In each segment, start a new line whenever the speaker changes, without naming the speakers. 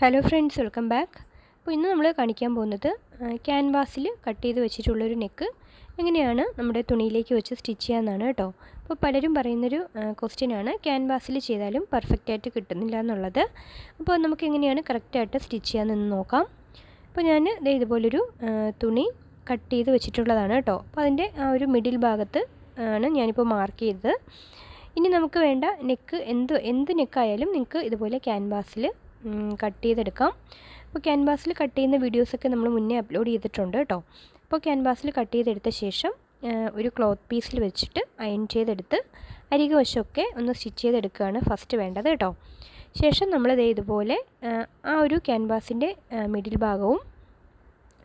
Hello friends welcome back അപ്പോൾ ഇന്ന് നമ്മൾ കാണിക്കാൻ പോകുന്നത് ക്യാൻവാസിൽ കട്ട് ചെയ്ത് വെച്ചിട്ടുള്ളൊരു നെക്ക് എങ്ങനെയാണ് നമ്മുടെ തുണിയിലേക്ക് വെച്ച് സ്റ്റിച്ച് ചെയ്യാമെന്നാണ് കേട്ടോ. അപ്പോൾ പലരും പറയുന്നൊരു ക്വസ്റ്റ്യനാണ് ക്യാൻവാസിൽ ചെയ്താലും പെർഫെക്റ്റായിട്ട് കിട്ടുന്നില്ല എന്നുള്ളത്. അപ്പോൾ നമുക്ക് എങ്ങനെയാണ് കറക്റ്റായിട്ട് സ്റ്റിച്ച് ചെയ്യാമെന്ന് നോക്കാം. അപ്പോൾ ഞാൻ ഇതുപോലൊരു തുണി കട്ട് ചെയ്ത് വെച്ചിട്ടുള്ളതാണ് കേട്ടോ. അപ്പോൾ അതിന്റെ ആ ഒരു മിഡിൽ ഭാഗത്ത് ആണ് ഞാനിപ്പോൾ മാർക്ക് ചെയ്തത്. ഇനി നമുക്ക് വേണ്ട നെക്ക് എന്ത് എന്ത് നെക്കായാലും നിങ്ങൾക്ക് ഇതുപോലെ ക്യാൻവാസിൽ കട്ട് ചെയ്തെടുക്കാം. അപ്പോൾ ക്യാൻവാസിൽ കട്ട് ചെയ്യുന്ന വീഡിയോസൊക്കെ നമ്മൾ മുന്നേ അപ്ലോഡ് ചെയ്തിട്ടുണ്ട് കേട്ടോ അപ്പോൾ ക്യാൻവാസിൽ കട്ട് ചെയ്തെടുത്ത ശേഷം ഒരു ക്ലോത്ത് പീസിൽ വെച്ചിട്ട് അയൺ ചെയ്തെടുത്ത് അരിക വശമൊക്കെ ഒന്ന് സ്റ്റിച്ച് ചെയ്തെടുക്കുകയാണ് ഫസ്റ്റ് വേണ്ടത് കേട്ടോ ശേഷം നമ്മളിത് ഇതുപോലെ ആ ഒരു ക്യാൻവാസിന്റെ മിഡിൽ ഭാഗവും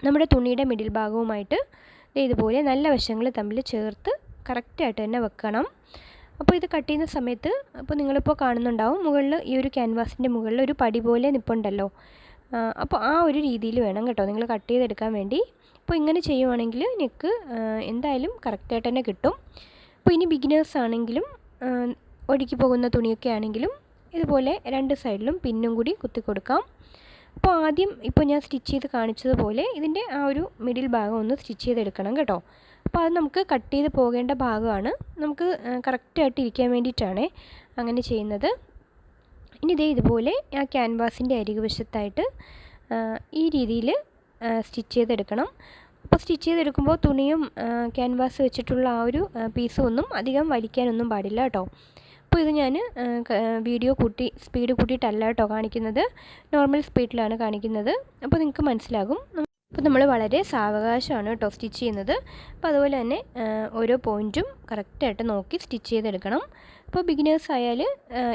നമ്മുടെ തുണിയുടെ മിഡിൽ ഭാഗവുമായിട്ട് ഇതുപോലെ നല്ല വശങ്ങൾ തമ്മിൽ ചേർത്ത് കറക്റ്റായിട്ട് തന്നെ വെക്കണം. അപ്പോൾ ഇത് കട്ട് ചെയ്യുന്ന സമയത്ത് അപ്പോൾ നിങ്ങളിപ്പോൾ കാണുന്നുണ്ടാവും മുകളിൽ ഈ ഒരു ക്യാൻവാസിന്റെ മുകളിൽ ഒരു പടി പോലെ നിപ്പുണ്ടല്ലോ. അപ്പോൾ ആ ഒരു രീതിയിൽ വേണം കേട്ടോ നിങ്ങൾ കട്ട് ചെയ്തെടുക്കാൻ വേണ്ടി. അപ്പോൾ ഇങ്ങനെ ചെയ്യുവാണെങ്കിൽ നെക്ക് എന്തായാലും കറക്റ്റായിട്ട് തന്നെ കിട്ടും. അപ്പോൾ ഇനി ബിഗിനേഴ്സ് ആണെങ്കിലും ഒഴുക്കി പോകുന്ന തുണിയൊക്കെ ആണെങ്കിലും ഇതുപോലെ രണ്ട് സൈഡിലും പിന്നും കൂടി കുത്തി കൊടുക്കാം. അപ്പോൾ ആദ്യം ഇപ്പോൾ ഞാൻ സ്റ്റിച്ച് ചെയ്ത് കാണിച്ചതുപോലെ ഇതിന്റെ ആ ഒരു മിഡിൽ ഭാഗം ഒന്ന് സ്റ്റിച്ച് ചെയ്തെടുക്കണം കേട്ടോ. അപ്പോൾ അത് നമുക്ക് കട്ട് ചെയ്ത് പോകേണ്ട ഭാഗമാണ്. നമുക്ക് കറക്റ്റായിട്ട് ഇരിക്കാൻ വേണ്ടിയിട്ടാണ് അങ്ങനെ ചെയ്യുന്നത്. ഇനി ഇതേ ഇതുപോലെ ആ ക്യാൻവാസിന്റെ അരികുവശത്തായിട്ട് ഈ രീതിയിൽ സ്റ്റിച്ച് ചെയ്തെടുക്കണം. അപ്പോൾ സ്റ്റിച്ച് ചെയ്തെടുക്കുമ്പോൾ തുണിയും ക്യാൻവാസ് വെച്ചിട്ടുള്ള ആ ഒരു പീസും ഒന്നും അധികം വലിക്കാനൊന്നും പാടില്ല കേട്ടോ. അപ്പോൾ ഇത് ഞാൻ വീഡിയോ കൂട്ടി സ്പീഡ് കൂട്ടിയിട്ടല്ല കേട്ടോ കാണിക്കുന്നത്. നോർമൽ സ്പീഡിലാണ് കാണിക്കുന്നത്. അപ്പോൾ നിങ്ങൾക്ക് മനസ്സിലാകും. അപ്പോൾ നമ്മൾ വളരെ സാവകാശമാണ് കേട്ടോ സ്റ്റിച്ച് ചെയ്യുന്നത്. അപ്പോൾ അതുപോലെ തന്നെ ഓരോ പോയിന്റും കറക്റ്റായിട്ട് നോക്കി സ്റ്റിച്ച് ചെയ്തെടുക്കണം. അപ്പോൾ ബിഗിനേഴ്സ് ആയാൽ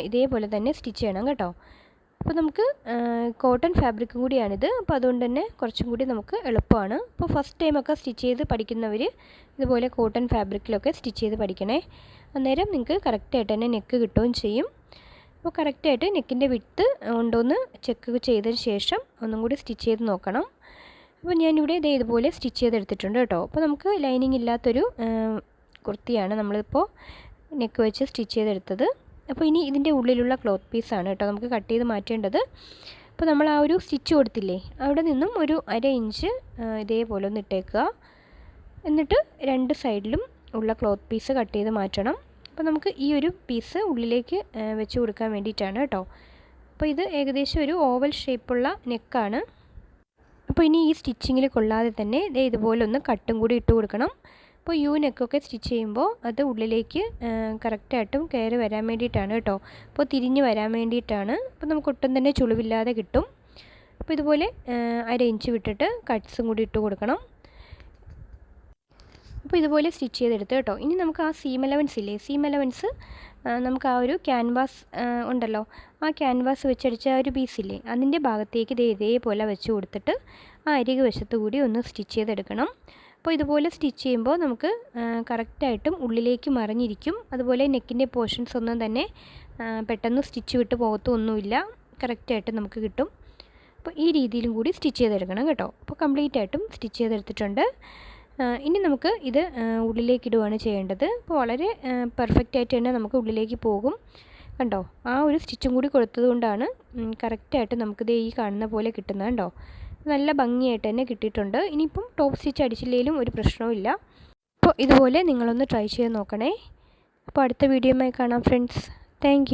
ഇതേപോലെ തന്നെ സ്റ്റിച്ച് ചെയ്യണം കേട്ടോ. അപ്പോൾ നമുക്ക് കോട്ടൺ ഫാബ്രിക്കും കൂടിയാണിത്. അപ്പോൾ അതുകൊണ്ട് തന്നെ കുറച്ചും കൂടി നമുക്ക് എളുപ്പമാണ്. അപ്പോൾ ഫസ്റ്റ് ടൈമൊക്കെ സ്റ്റിച്ച് ചെയ്ത് പഠിക്കുന്നവർ ഇതുപോലെ കോട്ടൺ ഫാബ്രിക്കിലൊക്കെ സ്റ്റിച്ച് ചെയ്ത് പഠിക്കണേ. അന്നേരം നിങ്ങൾക്ക് കറക്റ്റായിട്ട് തന്നെ നെക്ക് കിട്ടുകയും ചെയ്യും. അപ്പോൾ കറക്റ്റായിട്ട് നെക്കിന്റെ വിട്ട് ഉണ്ടോയെന്ന് ചെക്ക് ചെയ്തതിന് ശേഷം ഒന്നും കൂടി സ്റ്റിച്ച് ചെയ്ത് നോക്കണം. അപ്പോൾ ഞാനിവിടെ ഇതേ ഇതുപോലെ സ്റ്റിച്ച് ചെയ്തെടുത്തിട്ടുണ്ട് കേട്ടോ. അപ്പോൾ നമുക്ക് ലൈനിങ് ഇല്ലാത്തൊരു കുർത്തിയാണ് നമ്മളിപ്പോൾ നെക്ക് വെച്ച് സ്റ്റിച്ച് ചെയ്തെടുത്തത്. അപ്പോൾ ഇനി ഇതിന്റെ ഉള്ളിലുള്ള ക്ലോത്ത് പീസാണ് കേട്ടോ നമുക്ക് കട്ട് ചെയ്ത് മാറ്റേണ്ടത്. അപ്പോൾ നമ്മൾ ആ ഒരു സ്റ്റിച്ച് കൊടുത്തില്ലേ അവിടെ നിന്നും ഒരു അര ഇഞ്ച് ഇതേപോലെ ഒന്ന് ഇട്ടേക്കുക. എന്നിട്ട് രണ്ട് സൈഡിലും ഉള്ള ക്ലോത്ത് പീസ് കട്ട് ചെയ്ത് മാറ്റണം. അപ്പോൾ നമുക്ക് ഈ ഒരു പീസ് ഉള്ളിലേക്ക് വെച്ച് കൊടുക്കാൻ വേണ്ടിയിട്ടാണ് കേട്ടോ. അപ്പോൾ ഇത് ഏകദേശം ഒരു ഓവൽ ഷേപ്പുള്ള നെക്കാണ്. അപ്പോൾ ഇനി ഈ സ്റ്റിച്ചിങ്ങിൽ കൊള്ളാതെ തന്നെ ഇതേ ഇതുപോലെ ഒന്ന് കട്ടും കൂടി ഇട്ട് കൊടുക്കണം. അപ്പോൾ യു നെക്കൊക്കെ സ്റ്റിച്ച് ചെയ്യുമ്പോൾ അത് ഉള്ളിലേക്ക് കറക്റ്റായിട്ടും കയറി വരാൻ വേണ്ടിയിട്ടാണ് കേട്ടോ. അപ്പോൾ തിരിഞ്ഞ് വരാൻ വേണ്ടിയിട്ടാണ്. അപ്പോൾ നമുക്ക് ഒട്ടും തന്നെ ചുളിവില്ലാതെ കിട്ടും. അപ്പോൾ ഇതുപോലെ അര ഇഞ്ച് വിട്ടിട്ട് കട്ട്സും കൂടി ഇട്ട് കൊടുക്കണം. അപ്പോൾ ഇതുപോലെ സ്റ്റിച്ച് ചെയ്തെടുത്ത് കേട്ടോ. ഇനി നമുക്ക് ആ സീം അലവൻസ് ഇല്ലേ? സീം അലവൻസ് നമുക്ക് ആ ഒരു ക്യാൻവാസ് ഉണ്ടല്ലോ. ആ ക്യാൻവാസ് വെച്ചടിച്ച ആ ഒരു പീസില്ലേ അതിന്റെ ഭാഗത്തേക്ക് ഇത് ഇതേപോലെ വെച്ച് കൊടുത്തിട്ട് ആ അരികു വശത്ത് കൂടി ഒന്ന് സ്റ്റിച്ച് ചെയ്തെടുക്കണം. അപ്പോൾ ഇതുപോലെ സ്റ്റിച്ച് ചെയ്യുമ്പോൾ നമുക്ക് കറക്റ്റായിട്ടും ഉള്ളിലേക്ക് മറിഞ്ഞിരിക്കും. അതുപോലെ നെക്കിന്റെ പോർഷൻസ് ഒന്നും തന്നെ പെട്ടെന്ന് സ്റ്റിച്ച് വിട്ട് പോകത്തൊന്നുമില്ല കറക്റ്റായിട്ട് നമുക്ക് കിട്ടും. അപ്പോൾ ഈ രീതിയിലും കൂടി സ്റ്റിച്ച് ചെയ്തെടുക്കണം കേട്ടോ. അപ്പോൾ കംപ്ലീറ്റ് ആയിട്ടും സ്റ്റിച്ച് ചെയ്തെടുത്തിട്ടുണ്ട്. ഇനി നമുക്ക് ഇത് ഉള്ളിലേക്ക് ഇടുകയാണ് ചെയ്യേണ്ടത്. അപ്പോൾ വളരെ പെർഫെക്റ്റ് ആയിട്ട് തന്നെ നമുക്ക് ഉള്ളിലേക്ക് പോകും. കണ്ടോ? ആ ഒരു സ്റ്റിച്ചും കൂടി കൊടുത്തത് കൊണ്ടാണ് കറക്റ്റായിട്ട് നമുക്കിത് ഈ കാണുന്ന പോലെ കിട്ടുന്നത് കണ്ടോ? നല്ല ഭംഗിയായിട്ട് തന്നെ കിട്ടിയിട്ടുണ്ട്. ഇനിയിപ്പം ടോപ്പ് സ്റ്റിച്ച് അടിച്ചില്ലെങ്കിലും ഒരു പ്രശ്നവുമില്ല അപ്പോൾ ഇതുപോലെ നിങ്ങളൊന്ന് ട്രൈ ചെയ്ത് നോക്കണേ. അപ്പോൾ അടുത്ത വീഡിയോയുമായി കാണാം ഫ്രണ്ട്സ് താങ്ക്